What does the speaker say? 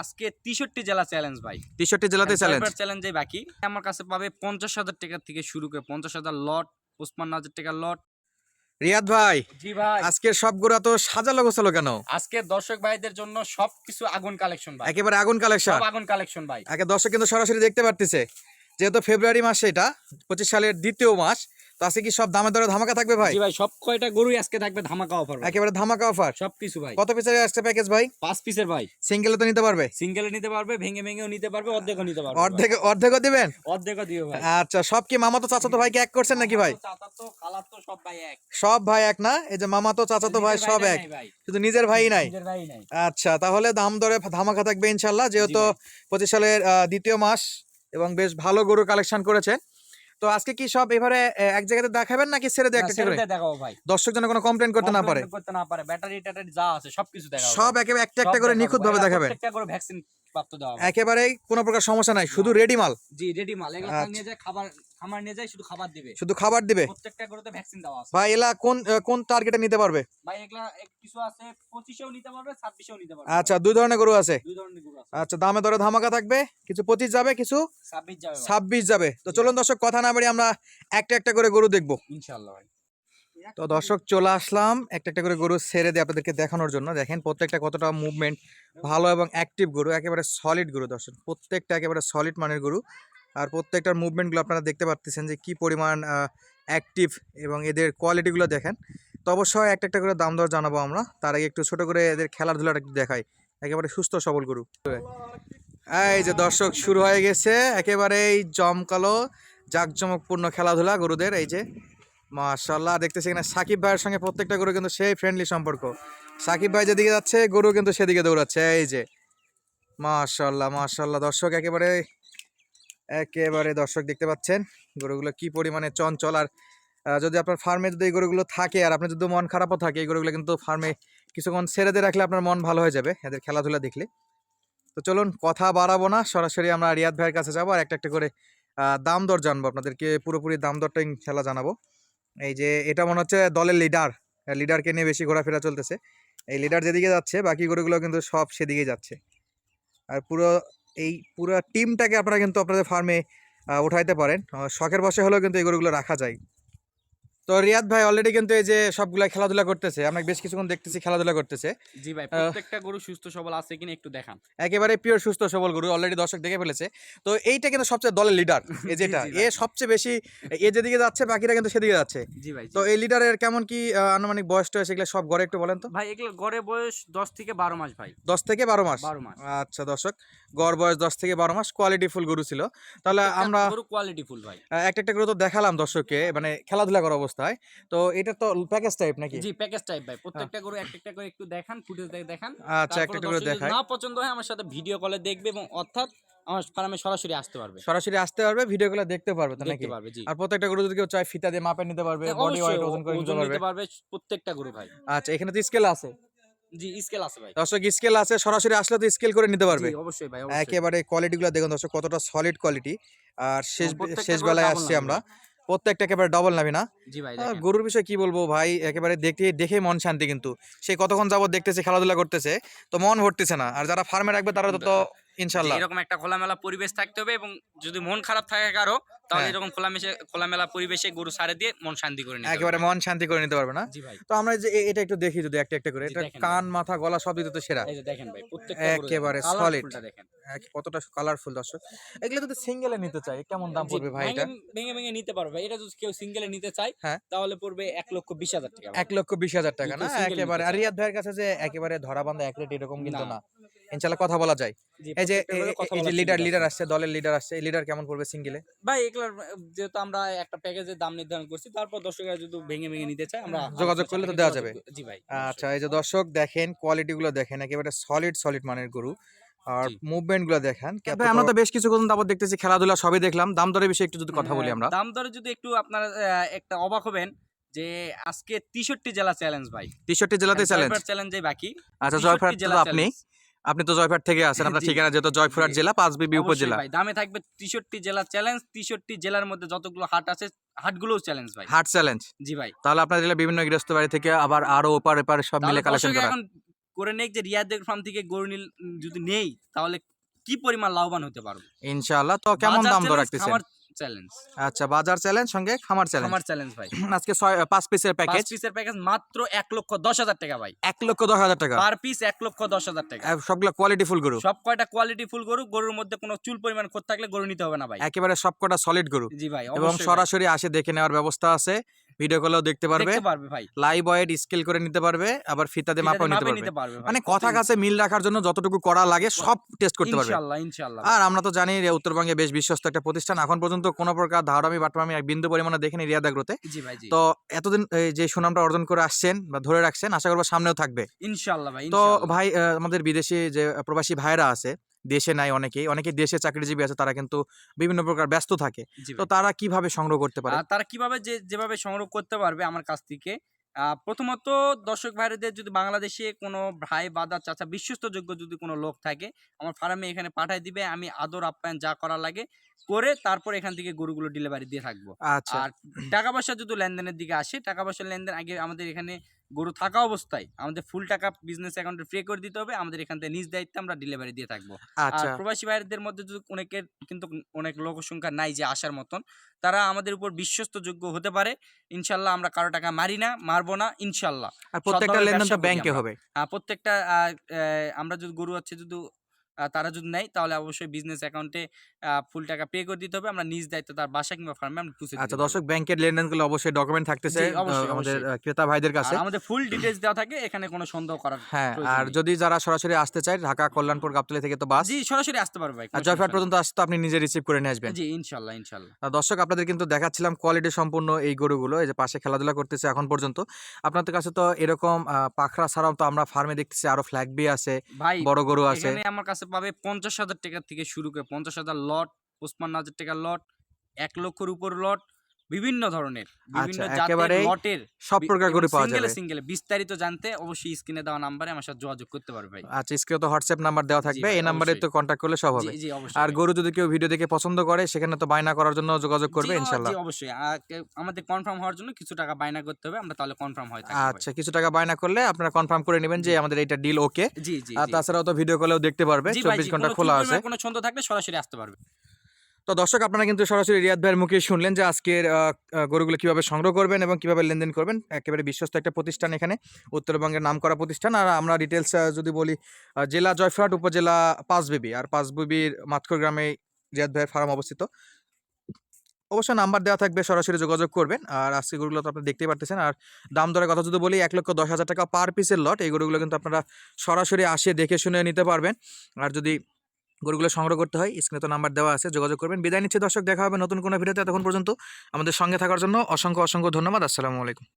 আজকে তেষট্টি জেলা চ্যালেঞ্জ ভাই। তেষট্টি জেলাতে চ্যালেঞ্জ চ্যালেঞ্জে বাকি। আমার কাছে পাবে পঞ্চাশ হাজার টাকা থেকে শুরু করে পঞ্চাশ হাজার লট পঁচপান্ন হাজার টাকার লট রিয়াদ ভাই জি ভাই। আজকের সবগুলো তো সাজালো গোছালো কেন? আজকে দর্শক ভাইদের জন্য সবকিছু আগুন কালেকশন ভাই। একেবারে আগুন কালেকশন সব আগুন কালেকশন ভাই। আগে দর্শক কিন্তু সরাসরি দেখতে পারতেছে যেহেতু ফেব্রুয়ারি মাস এটা পঁচিশ সালের দ্বিতীয় মাস তো আজকে কি সব দামে দরে ধামাকা থাকবে ভাই? জি ভাই সব কয়টা গরুই আজকে থাকবে ধামাকা অফার একেবারে ধামাকা অফার সবকিছু ভাই। কত পিসের আসছে প্যাকেজ ভাই? পাঁচ পিসের ভাই। সিঙ্গেলে তো নিতে পারবে? সিঙ্গেলে নিতে পারবে ভেঙে ভেঙেও নিতে পারবে অর্ধেকও নিতে পারবে অর্ধেক অর্ধেকও দিবেন? অর্ধেকও দিও ভাই। আচ্ছা সব কি মামা তো চাচা তো ভাইকে এক করছেন নাকি ভাই? চাচা তো কালার তো সব ভাই এক। সব ভাই এক না? এই যে মামা তো চাচা তো ভাই সব এক। শুধু নিজের ভাই নাই? নিজের ভাই নাই। আচ্ছা তাহলে দাম দরে ধামাকা থাকবে ইনশাল্লাহ যেহেতু পঁচিশ সালের দ্বিতীয় মাস এবং বেশ ভালো গরু কালেকশন করেছেন। তো আজকে কি সব এবারে এক জায়গাতে দেখাবেন নাকি ছেড়ে দেয় একটা ছেড়ে দেখাবো ভাই। দর্শক যেন কোনো কমপ্লেন করতে না পারে? করতে না পারে ব্যাটারি ট্যাটারি যা আছে সবকিছু দেখাবো সব একেবারে একটা একটা করে নিখুঁত ভাবে দেখাবেন। একটা করে ভ্যাকসিন প্রাপ্ত দেওয়া একেবারে কোনো প্রকার সমস্যা নাই শুধু রেডি মাল। জি রেডি মাল। এগুলো আচ্ছা। নিয়ে যায় খাবার খামার নিয়ে যায় শুধু খাবার দিবে। শুধু খাবার দিবে? প্রত্যেকটা গরুতে ভ্যাকসিন দেওয়া আছে। ভাই এলা কোন কোন টার্গেটে নিতে পারবে? ভাই এগুলা কিছু আছে পঁচিশেও নিতে পারবে ছাব্বিশেও নিতে পারবে। আচ্ছা দুই ধরনের গরু আছে? দুই ধরনের গরু আছে। আচ্ছা দামে দরে ধামাকা থাকবে? কিছু পঁচিশ যাবে কিছু ছাব্বিশ যাবে ভাই। ছাব্বিশ যাবে। তো চলুন দর্শক কথা না বাড়ি আমরা একটা একটা করে গরু দেখব। ইনশাআল্লাহ ভাই। তো দর্শক চলে আসলাম একটা একটা করে গরু ছেড়ে দিয়ে আপনাদেরকে দেখানোর জন্য। দেখেন প্রত্যেকটা কতটা মুভমেন্ট ভালো এবং অ্যাক্টিভ গরু একেবারে সলিড গরু দর্শক। প্রত্যেকটা একেবারে সলিড মানের গরু। আর প্রত্যেকটার মুভমেন্টগুলো আপনারা দেখতে পাচ্ছেন যে কি পরিমাণ অ্যাক্টিভ এবং এদের কোয়ালিটিগুলো দেখেন। তো অবশ্যই একটা একটা করে দাম দর জানাব আমরা। তার আগে একটু ছোট করে এদের খেলাধুলাটা একটু দেখাই। একেবারে সুস্থ সবল গরু। এই যে দর্শক, শুরু হয়ে গেছে একেবারেই জমকালো, জাঁকজমকপূর্ণ খেলাধুলা গরুদের। এই যে মাশাল্লাহ দেখতেছি এখানে সাকিব ভাইয়ের সঙ্গে প্রত্যেকটা গরু কিন্তু সেই ফ্রেন্ডলি সম্পর্ক। সাকিব ভাই যেদিকে যাচ্ছে, গরু কিন্তু সেদিকে দৌড়াচ্ছে। এই যে মাশাল্লাহ মাশাল্লাহ দর্শক, একেবারে একেবারে দর্শক দেখতে পাচ্ছেন, গরুগুলো কি পরিমাণে চঞ্চল। আর যদি আপনার ফার্মে যদি এই গরুগুলো থাকে, আর আপনার যদি মন খারাপও থাকে, এই গরুগুলো কিন্তু ফার্মে কিছুক্ষণ ছেড়ে দিয়ে রাখলে আপনার মন ভালো হয়ে যাবে, এদের খেলাধুলা দেখলে। তো চলুন, কথা বাড়াবো না, সরাসরি আমরা রিয়াদ ভাইয়ের কাছে যাব, আর একটা একটা করে দাম দর জানব। আপনাদেরকে পুরোপুরি দাম দরটা খেলা জানাব। এই যে, এটা মনে হচ্ছে দলের লিডার লিডারকে নিয়ে বেশি ঘোরাফেরা চলতেছে। এই লিডার যেদিকে যাচ্ছে, বাকি গরুগুলো কিন্তু সব সেদিকে যাচ্ছে। আর পুরো এই পুরো টিমটাকে আপনারা কিন্তু আপনাদের ফার্মে উঠাইতে পারেন। শখের বসে হলেও কিন্তু এই গরুগুলো রাখা যায়। তো রিয়াদ ভাই অলরেডি কিন্তু এই যে সবগুলা খেলাধুলা করতেছে আমরা বেশ কিছুক্ষণ দেখতেছি খেলাধুলা করতেছে। জি ভাই প্রত্যেকটা গরু সুস্থ সবল আছে কিনা একটু দেখান। একেবারে পিওর সুস্থ সবল গরু অলরেডি দর্শক দেখে ফেলেছে। তো এইটা কিন্তু সবচেয়ে দলের লিডার এই যেটা। এ সবচেয়ে বেশি এ যেদিকে যাচ্ছে বাকিরা কিন্তু সেদিকে যাচ্ছে। জি ভাই তো এই লিডারের কেমন কি আনুমানিক বয়স টয়স এগুলো সব গড়ে একটু বলেন তো? ভাই এগুলো গড়ে বয়স দশ থেকে বারো মাস ভাই। দশ থেকে বারো মাস? বারো মাস। আচ্ছা দর্শক গড় বয়স দশ থেকে বারো মাস কোয়ালিটি ফুল গরু ছিল। তাহলে আমরা গরু কোয়ালিটি ফুল ভাই। একটা একটা করে তো দেখালাম দর্শককে মানে খেলাধুলা করা অবস্থায় তো এটা তো প্যাকেজ টাইপ নাকি? জি প্যাকেজ টাইপ ভাই। প্রত্যেকটা গরু একটা একটা করে একটু দেখান ফুটেজ দেখান। আচ্ছা একটা একটা করে না পছন্দ হয় আমার সাথে ভিডিও কলে দেখবে এবং অর্থাৎ আমার ফার্মে সরাসরি আসতে পারবে। সরাসরি আসতে পারবে ভিডিও গুলো দেখতে পারবে তো নাকি? পারবে জি। আর প্রত্যেকটা গরু যদি কেউ চায় ফিতা দিয়ে মাপে নিতে পারবে হ্যাঁ, বডি ওয়েট ওজন করে নিতে পারবে। প্রত্যেকটা গরু ভাই। আচ্ছা এখানে তো স্কেল আছে। জি স্কেল আছে ভাই। দর্শক স্কেল আছে সরাসরি আসলে তো স্কেল করে নিতে পারবে। অবশ্যই ভাই একেবারে কোয়ালিটি গুলো দেখুন দর্শক কতটা সলিড কোয়ালিটি আর শেষ শেষ বেলায় আসছি আমরা। প্রত্যেকটা একেবারে ডবল নাবি না। গরুর বিষয়ে কি বলব ভাই একেবারে দেখতে দেখে মন শান্তি কিন্তু। সেই কতক্ষণ যাবত দেখতেছে খেলাধুলা করতেছে তো মন ভরতেছে না। আর যারা ফার্মে রাখবে তারা তো ইনশাল্লাহ এরকম একটা খোলামেলা পরিবেশ থাকতে হবে এবং যদি মন খারাপ থাকে কারও তাহলে হ্যাঁ। এরকম খোলামেশে খোলামেলা পরিবেশে গরু ছাড়ে দিয়ে মন শান্তি করে নিতে একেবারে মন শান্তি করে নিতে পারবে না? তো আমরা যে এটা একটু দেখি যদি একটা একটা করে। এটা কান মাথা গলা সব দিতে তো সেরা। দেখেন ভাই প্রত্যেকটা একেবারে। টা দেখেন। কতটা কালারফুল দর্শক। এগুলো যদি সিঙ্গেলে নিতে চাই কেমন দাম পড়বে ভাই এটা? ভেঙে- ভেঙে নিতে পারবে এটা যদি কেউ সিঙ্গেলে নিতে চায় হ্যাঁ। তাহলে পড়বে এক লক্ষ বিশ হাজার টাকা এক লক্ষ বিশ হাজার টাকা না? একেবারে। আর রিয়াদ ভাইয়ের কাছে যে একেবারে ধরা বান্ধা এক রেট এরকম কিন্তু না। কথা বলা যায়। এই যে এই যে লিডার লিডার আসছে দলের লিডার আসছে এই লিডার কেমন পড়বে সিঙ্গেলে ভাই এগুলার যেহেতু আমরা একটা প্যাকেজের দাম নির্ধারণ করছি তারপর দর্শকরা যদি ভেঙে ভেঙে নিতে চায় আমরা যোগাযোগ করলে তো দেওয়া যাবে। জি ভাই আচ্ছা এই যে দর্শক দেখেন কোয়ালিটি গুলো দেখেন একেবারে সলিড সলিড মানের গরু। আর মুভমেন্টগুলো দেখেন ভাই আমরা তো বেশ কিছুক্ষণ তারপর দেখতেছি খেলাধুলা সবই দেখলাম দাম দরের বিষয়ে একটু যদি কথা বলি আমরা। হ্যাঁ, দাম দরে যদি একটু আপনারা একটা অবাক হবেন যে আজকে তেষট্টি জেলা চ্যালেঞ্জ ভাই। তেষট্টি জেলাতে চ্যালেঞ্জ চ্যালেঞ্জে বাকি। আচ্ছা 63 জেলা তো আপনি। আপনি তো জয়পুরহাট থেকে আছেন আপনার ঠিকানা যেহেতু জয়পুরহাট জেলা পাঁচবিবি উপজেলা। ভাই দামে থাকবে তেষট্টি জেলা চ্যালেঞ্জ তেষট্টি জেলার মধ্যে যতগুলো হাট আছে হাটগুলোও চ্যালেঞ্জ ভাই। হাট চ্যালেঞ্জ জি ভাই। তাহলে আপনার জেলা বিভিন্ন গৃহস্থ বাড়ি থেকে আবার আরও ওপার এপার সব মিলে কালেকশন করা। এখন করে নেই যে রিয়াদের ফার্ম থেকে গরু নিল যদি নেই তাহলে কি পরিমাণ লাভবান হতে পারব? ইনশাআল্লাহ। তো কেমন দাম দর রাখতেছেন? চ্যালেঞ্জ আচ্ছা বাজার চ্যালেঞ্জ সঙ্গে খামার চ্যালেঞ্জ খামার চ্যালেঞ্জ ভাই। আজকে ছয় পিসের পাঁচ প্যাকেজ পিসের প্যাকেজ মাত্র এক লক্ষ দশ হাজার টাকা ভাই। এক লক্ষ দশ হাজার টাকা? পার পিস লক্ষ দশ হাজার টাকা। সবগুলো কোয়ালিটি ফুল গরু? সব কয়টা কোয়ালিটি ফুল গরু? গরুর মধ্যে কোনো চুল পরিমাণ খোঁজ থাকলে গরু নিতে হবে না ভাই। একেবারে সবকটা সলিড গরু। জি ভাই এবং সরাসরি আসে দেখে নেওয়ার ব্যবস্থা আছে। ভিডিও কলেও দেখতে পারবে। ভাই। লাইভ ওয়েট স্কেল করে নিতে পারবে আবার ফিতাতে মাপও নিতে পারবে। মানে কথা কাছে মিল রাখার জন্য যতটুকু করা লাগে সব টেস্ট করতে পারবে। ইনশাআল্লাহ ইনশাআল্লাহ আর আমরা তো জানি উত্তরবঙ্গে বেশ বিশ্বস্ত একটা প্রতিষ্ঠান এখন পর্যন্ত কোনো প্রকার ধারামি বাটরামি এক বিন্দু পরিমাণে দেখেনি রিয়াদাগ্রোতে তো এতদিন এই যে সুনামটা অর্জন করে আসছেন বা ধরে রাখছেন আশা করব সামনেও থাকবে। ইনশাআল্লাহ ভাই তো ভাই আমাদের বিদেশি যে প্রবাসী ভাইরা আছে দেশে নাই অনেকেই অনেকে দেশে চাকরিজীবী আছে তারা কিন্তু বিভিন্ন প্রকার ব্যস্ত থাকে। তো তারা কীভাবে সংগ্রহ করতে পারে? তারা কীভাবে যে যেভাবে সংগ্রহ করতে পারবে আমার কাছ থেকে প্রথমত দর্শক ভাইদের যদি বাংলাদেশে কোনো ভাই বাদা চাচা বিশ্বস্তযোগ্য যদি কোনো লোক থাকে আমার ফার্মে এখানে পাঠায় দিবে আমি আদর আপ্যায়ন যা করা লাগে করে তারপর এখান থেকে গরুগুলো ডেলিভারি দিয়ে থাকব। আচ্ছা। আর টাকা পয়সা যদি লেনদেনের দিকে আসে টাকা পয়সার লেনদেন আগে আমাদের এখানে গরু থাকা অবস্থায় আমাদের ফুল টাকা বিজনেস অ্যাকাউন্টে পে করে দিতে হবে আমাদের এখান থেকে নিজ দায়িত্বে আমরা ডেলিভারি দিয়ে থাকব। আর আচ্ছা। প্রবাসী ভাইদের মধ্যে যদি অনেকের কিন্তু অনেক লোক সংখ্যা নাই যে আসার মতন তারা আমাদের উপর বিশ্বস্তযোগ্য হতে পারে। ইনশাল্লাহ আমরা কারও টাকা মারি না মারবো না ইনশাল্লাহ। আর প্রত্যেকটা সৎভাবে লেনদেন তো ব্যাংকে। হবে। আহ, প্রত্যেকটা আমরা যদি গরু হচ্ছে যদি তারা যদি নেয় তাহলে অবশ্যই বিজনেস অ্যাকাউন্টে ফুল টাকা পে করে দিতে হবে। আমরা নিজ দায়িত্ব তার বাসা কিংবা ফার্মে আমরা পৌঁছে আচ্ছা দর্শক ব্যাংকের লেনদেনগুলো অবশ্যই ডকুমেন্ট থাকতেছে আমাদের ক্রেতা ভাইদের কাছে। আমাদের ফুল ডিটেলস দেওয়া থাকে এখানে কোনো সন্দেহ করার হ্যাঁ আর যদি যারা সরাসরি আসতে চায় ঢাকা কল্যাণপুর গাবতলী থেকে তো বাস। জি সরাসরি আসতে পারবে ভাই আর জয়ফাট পর্যন্ত আসতে আপনি নিজে রিসিভ করে নিয়ে আসবেন। জি ইনশাল্লাহ আহ, দর্শক আপনাদের কিন্তু দেখাচ্ছিলাম কোয়ালিটি সম্পূর্ণ এই গরুগুলো এই যে পাশে খেলাধুলা করতেছে এখন পর্যন্ত। আপনাদের কাছে তো এরকম পাখরা ছাড়াও তো আমরা ফার্মে দেখতেছি আরও ফ্ল্যাগ বি আছে বড় গরু আছে। আমার কাছে পাবে পঞ্চাশ হাজার টাকা থেকে শুরু করে পঞ্চাশ হাজার লট, পঁচপান্ন হাজার টাকার লট, এক লক্ষর উপর লট বিভিন্ন ধরনের বিভিন্ন আচ্ছা, জাতের একেবারেই লটের সব প্রকার গরু পাওয়া যাবে। সিঙ্গেলে বিস্তারিত জানতে অবশ্যই স্ক্রিনে দেওয়া নাম্বারে আমার সাথে যোগাযোগ করতে পারবে ভাই। আচ্ছা স্ক্রিনে তো হোয়াটসঅ্যাপ নাম্বার দেওয়া থাকবে এই নাম্বারে তো কন্ট্যাক্ট করলে সব হবে। আর গরু যদি কেউ ভিডিও দেখে পছন্দ করে সেখানে তো বায়না করার জন্য যোগাযোগ করবে ইনশাল্লাহ জি অবশ্যই। আমাদের কনফার্ম হওয়ার জন্য কিছু টাকা বায়না করতে হবে আমরা তাহলে কনফার্ম হয় ভাই। আচ্ছা কিছু টাকা বায়না করলে আপনারা কনফার্ম করে নেবেন যে আমাদের এইটা ডিল ওকে জি জি আর তাছাড়াও তো ভিডিও কলেও দেখতে পারবে চব্বিশ ঘণ্টা খোলা আছে। কোনো ছন্দ থাকলে সরাসরি আসতে পারবে। তো দর্শক, আপনারা কিন্তু সরাসরি রিয়াদ ভাইয়ের মুখে শুনলেন যে আজকের গরুগুলো কীভাবে সংগ্রহ করবেন এবং কীভাবে লেনদেন করবেন। একেবারে বিশ্বস্ত একটা প্রতিষ্ঠান এখানে, উত্তরবঙ্গের নাম করা প্রতিষ্ঠান। আর আমরা ডিটেলস যদি বলি জেলা জয়ফ্রাট উপজেলা পাঁচবিবি আর পাঁচবিবির মাতখর গ্রামে রিয়াদ ভাইয়ের ফার্ম অবস্থিত। অবশ্য নাম্বার দেওয়া থাকবে, সরাসরি যোগাযোগ করবেন। আর আজকে গরুগুলো তো আপনারা দেখতেই পারতেছেন। আর দাম দরের কথা যদি বলি, এক লক্ষ দশ হাজার টাকা পার পিসের লট এই গরুগুলো কিন্তু আপনারা সরাসরি আসে দেখে শুনে নিতে পারবেন। আর যদি গরুগুলো সংগ্রহ করতে হয়। স্ক্রিনে তো নাম্বার দেওয়া আছে, যোগাযোগ করবেন। বিদায় নিচ্ছি দর্শক, দেখা হবে নতুন কোনো ভিডিওতে। তখন পর্যন্ত আমাদের সঙ্গে থাকার জন্য অসংখ্য অসংখ্য ধন্যবাদ। আসসালামু আলাইকুম।